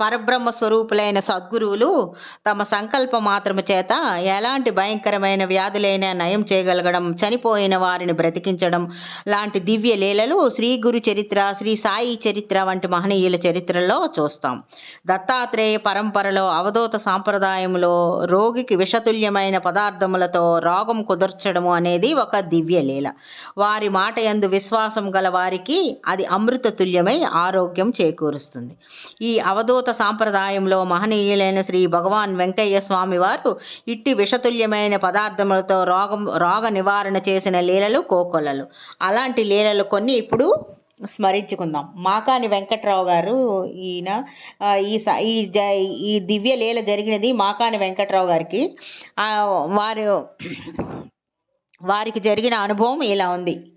పరబ్రహ్మ స్వరూపులైన సద్గురువులు తమ సంకల్ప మాత్రము చేత ఎలాంటి భయంకరమైన వ్యాధులైనా నయం చేయగలగడం చనిపోయిన వారిని బ్రతికించడం లాంటి దివ్య లీలలు శ్రీ గురు చరిత్ర శ్రీ సాయి చరిత్ర వంటి మహనీయుల చరిత్రలో చూస్తాం. దత్తాత్రేయ పరంపరలో అవధూత సాంప్రదాయంలో రోగికి విషతుల్యమైన పదార్థములతో రోగం కుదర్చడము అనేది ఒక దివ్య లీల. వారి మాట యందు విశ్వాసం గల వారికి అది అమృత తుల్యమై ఆరోగ్యం చేకూరుస్తుంది. ఈ అవధూత సాంప్రదాయంలో మహనీయులైన శ్రీ భగవాన్ వెంకయ్య స్వామి వారు ఇట్టి విషతుల్యమైన పదార్థములతో రోగం రోగ నివారణ చేసిన లీలలు కోకొల్లలు. అలాంటి లీలలు కొన్ని ఇప్పుడు స్మరించుకుందాం. మాకాని వెంకట్రావు గారు ఈయన ఈ స- ఈ జ ఈ దివ్య లీల జరిగినది మాకాని వెంకట్రావు గారికి. వారు వారికి జరిగిన అనుభవం ఇలా ఉంది.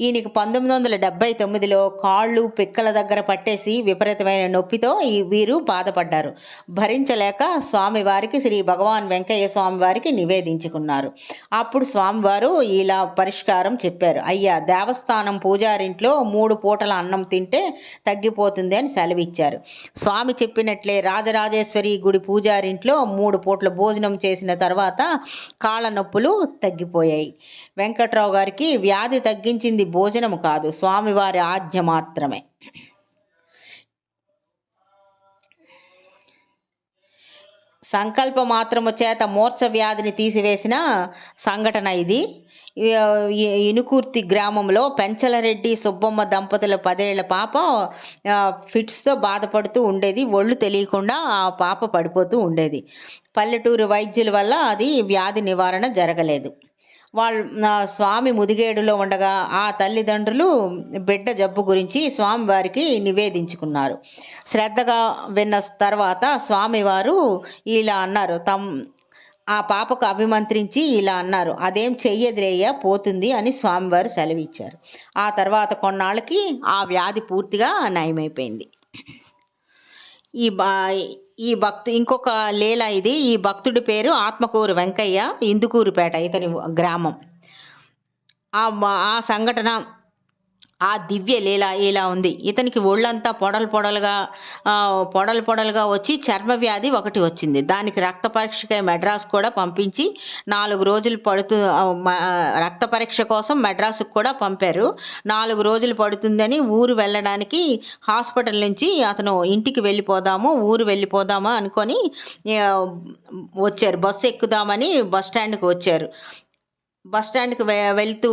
ఈయనకి పంతొమ్మిది వందల డెబ్బై తొమ్మిదిలో కాళ్ళు పిక్కల దగ్గర పట్టేసి విపరీతమైన నొప్పితో ఈ వీరు బాధపడ్డారు. భరించలేక స్వామివారికి శ్రీ భగవాన్ వెంకయ్య స్వామివారికి నివేదించుకున్నారు. అప్పుడు స్వామివారు ఇలా పరిష్కారం చెప్పారు. అయ్యా దేవస్థానం పూజారింట్లో మూడు పూటల అన్నం తింటే తగ్గిపోతుంది అని సెలవిచ్చారు. స్వామి చెప్పినట్లే రాజరాజేశ్వరి గుడి పూజారింట్లో మూడు పూట్ల భోజనం చేసిన తర్వాత కాళ్ళ నొప్పులు తగ్గిపోయాయి. వెంకట్రావు గారికి వ్యాధి తగ్గి తగ్గించింది భోజనం కాదు స్వామివారి ఆజ్ఞ మాత్రమే. సంకల్ప మాత్రము చేత మూర్ఛ వ్యాధిని తీసివేసిన సంఘటన ఇది. ఇనుకూర్తి గ్రామంలో పెంచలరెడ్డి సుబ్బమ్మ దంపతుల పదేళ్ళ పాప ఫిట్స్తో బాధపడుతూ ఉండేది. ఒళ్ళు తెలియకుండా ఆ పాప పడిపోతూ ఉండేది. పల్లెటూరు వైద్యుల వల్ల అది వ్యాధి నివారణ జరగలేదు. వాళ్ళు స్వామి ముదిగేడులో ఉండగా ఆ తల్లిదండ్రులు బిడ్డ జబ్బు గురించి స్వామివారికి నివేదించుకున్నారు. శ్రద్ధగా విన్న తర్వాత స్వామివారు ఇలా అన్నారు. తమ్ ఆ పాపకు అభిమంత్రించి ఇలా అన్నారు. అదేం చెయ్యదులేయ్యా పోతుంది అని స్వామివారు సెలవిచ్చారు. ఆ తర్వాత కొన్నాళ్ళకి ఆ వ్యాధి పూర్తిగా నయమైపోయింది. ఈ బా ఈ భక్తు ఇంకొక లీల ఇది. ఈ భక్తుడి పేరు ఆత్మకూరు వెంకయ్య ఇందుకూరుపేట ఇతని గ్రామం. ఆ ఆ సంఘటన ఆ దివ్య లీల ఇలా ఉంది. ఇతనికి ఒళ్ళంతా పొడలు పొడలుగా పొడలు పొడలుగా వచ్చి చర్మ వ్యాధి ఒకటి వచ్చింది. దానికి రక్త పరీక్షకై మెడ్రాస్ కూడా పంపించి నాలుగు రోజులు పడుతూ రక్త పరీక్ష కోసం మెడ్రాస్కి కూడా పంపారు. నాలుగు రోజులు పడుతుందని ఊరు వెళ్ళడానికి హాస్పిటల్ నుంచి అతను ఇంటికి వెళ్ళిపోదాము ఊరు వెళ్ళిపోదాము అనుకొని వచ్చారు. బస్సు ఎక్కుదామని బస్ స్టాండ్కి వచ్చారు. బస్ స్టాండ్కి వె వెళ్తూ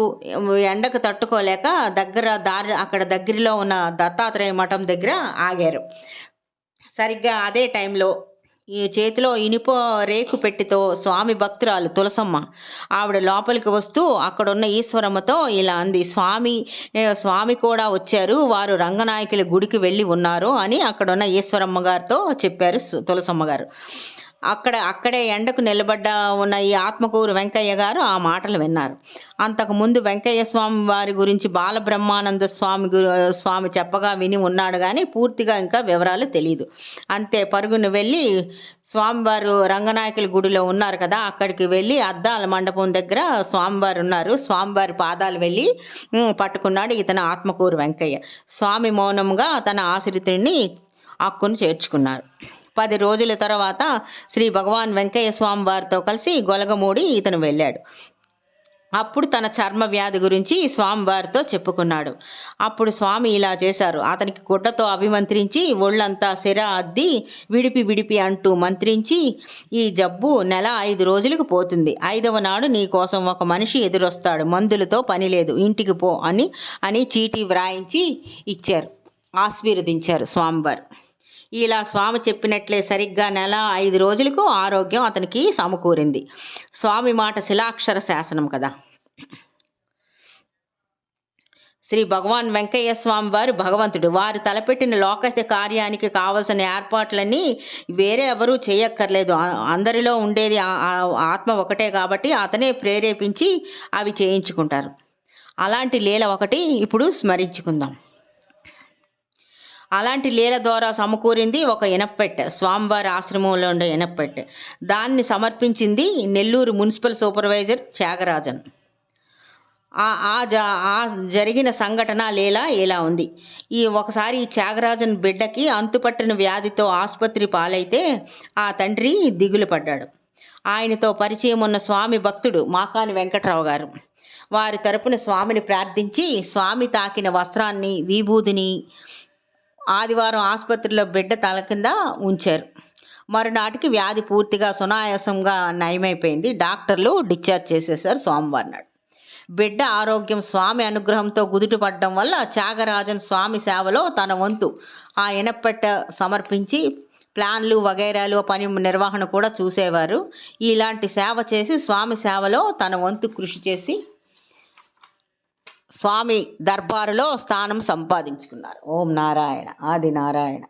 ఎండకు తట్టుకోలేక దగ్గర దారి అక్కడ దగ్గరలో ఉన్న దత్తాత్రేయ మఠం దగ్గర ఆగారు. సరిగ్గా అదే టైంలో ఈ చేతిలో ఇనుప రేకు పెట్టితో స్వామి భక్తురాలు తులసమ్మ ఆవిడ లోపలికి వస్తూ అక్కడున్న ఈశ్వరమ్మతో ఇలా అంది స్వామి స్వామి కూడా వచ్చారు వారు రంగనాయకుల గుడికి వెళ్ళి ఉన్నారు అని అక్కడున్న ఈశ్వరమ్మ గారితో చెప్పారు తులసమ్మ గారు అక్కడ అక్కడే ఎండకు నిలబడ్డ ఉన్న ఈ ఆత్మకూరు వెంకయ్య గారు ఆ మాటలు విన్నారు. అంతకుముందు వెంకయ్య స్వామి వారి గురించి బాలబ్రహ్మానంద స్వామి గురు స్వామి చెప్పగా విని ఉన్నాడు కానీ పూర్తిగా ఇంకా వివరాలు తెలియదు అంతే పరుగున వెళ్ళి స్వామివారు రంగనాయకుల గుడిలో ఉన్నారు కదా అక్కడికి వెళ్ళి అద్దాల మండపం దగ్గర స్వామివారు ఉన్నారు. స్వామివారి పాదాలు వెళ్ళి పట్టుకున్నాడు ఇతను ఆత్మకూరు వెంకయ్య. స్వామి మౌనంగా తన ఆశ్రితుడిని అక్కును చేర్చుకున్నారు. పది రోజుల తర్వాత శ్రీ భగవాన్ వెంకయ్య స్వామి వారితో కలిసి గొలగమూడి ఇతను వెళ్ళాడు. అప్పుడు తన చర్మ వ్యాధి గురించి స్వామివారితో చెప్పుకున్నాడు. అప్పుడు స్వామి ఇలా చేశారు. అతనికి గుడ్డతో అభిమంత్రించి ఒళ్ళంతా సిర అద్ది విడిపి విడిపి అంటూ మంత్రించి ఈ జబ్బు నెల ఐదు రోజులకు పోతుంది. ఐదవ నాడు నీ కోసం ఒక మనిషి ఎదురొస్తాడు. మందులతో పని లేదు. ఇంటికి పో అని అని చీటీ వ్రాయించి ఇచ్చారు. ఆశీర్వదించారు స్వామివారు ఇలా స్వామి చెప్పినట్లే సరిగ్గా నెల ఐదు రోజులకు ఆరోగ్యం అతనికి సమకూరింది. స్వామి మాట శిలాక్షర శాసనం కదా. శ్రీ భగవాన్ వెంకయ్య స్వామి వారు భగవంతుడు. వారు తలపెట్టిన లోక కార్యానికి కావలసిన ఏర్పాట్లన్నీ వేరే ఎవరూ చేయక్కర్లేదు. అందరిలో ఉండేది ఆత్మ ఒకటే కాబట్టి అతనే ప్రేరేపించి అవి చేయించుకుంటారు. అలాంటి లీల ఒకటి ఇప్పుడు స్మరించుకుందాం. అలాంటి లీల ద్వారా సమకూరింది ఒక ఇనప్పెట్టె స్వామివారి ఆశ్రమంలో ఉండే ఇనప్పెట్టె దాన్ని సమర్పించింది నెల్లూరు మున్సిపల్ సూపర్వైజర్ త్యాగరాజన్. ఆ ఆ జ ఆ జరిగిన సంఘటన లీల ఇలా ఉంది. ఈ ఒకసారి ఈ త్యాగరాజన్ బిడ్డకి అంతుపట్టిన వ్యాధితో ఆసుపత్రి పాలైతే ఆ తండ్రి దిగులు పడ్డాడు. ఆయనతో పరిచయం ఉన్న స్వామి భక్తుడు మాకాని వెంకట్రావు గారు. వారి తరపున స్వామిని ప్రార్థించి స్వామి తాకిన వస్త్రాన్ని విభూదిని ఆదివారం ఆసుపత్రిలో బిడ్డ తల కింద ఉంచారు. మరునాటికి వ్యాధి పూర్తిగా సునాయాసంగా నయమైపోయింది. డాక్టర్లు డిశ్చార్జ్ చేసేశారు సోమవారం నాడు. బిడ్డ ఆరోగ్యం స్వామి అనుగ్రహంతో కుదుటపడడం వల్ల త్యాగరాజన్ స్వామి సేవలో తన వంతు. ఆ ఇనపెట్ట సమర్పించి ప్లాన్లు వగైరాలు పని నిర్వహణ కూడా చూసేవారు. ఇలాంటి సేవ చేసి స్వామి సేవలో తన వంతు కృషి చేసి స్వామి దర్బారులో స్థానం సంపాదించుకున్నారు. ఓం నారాయణ ఆది నారాయణ.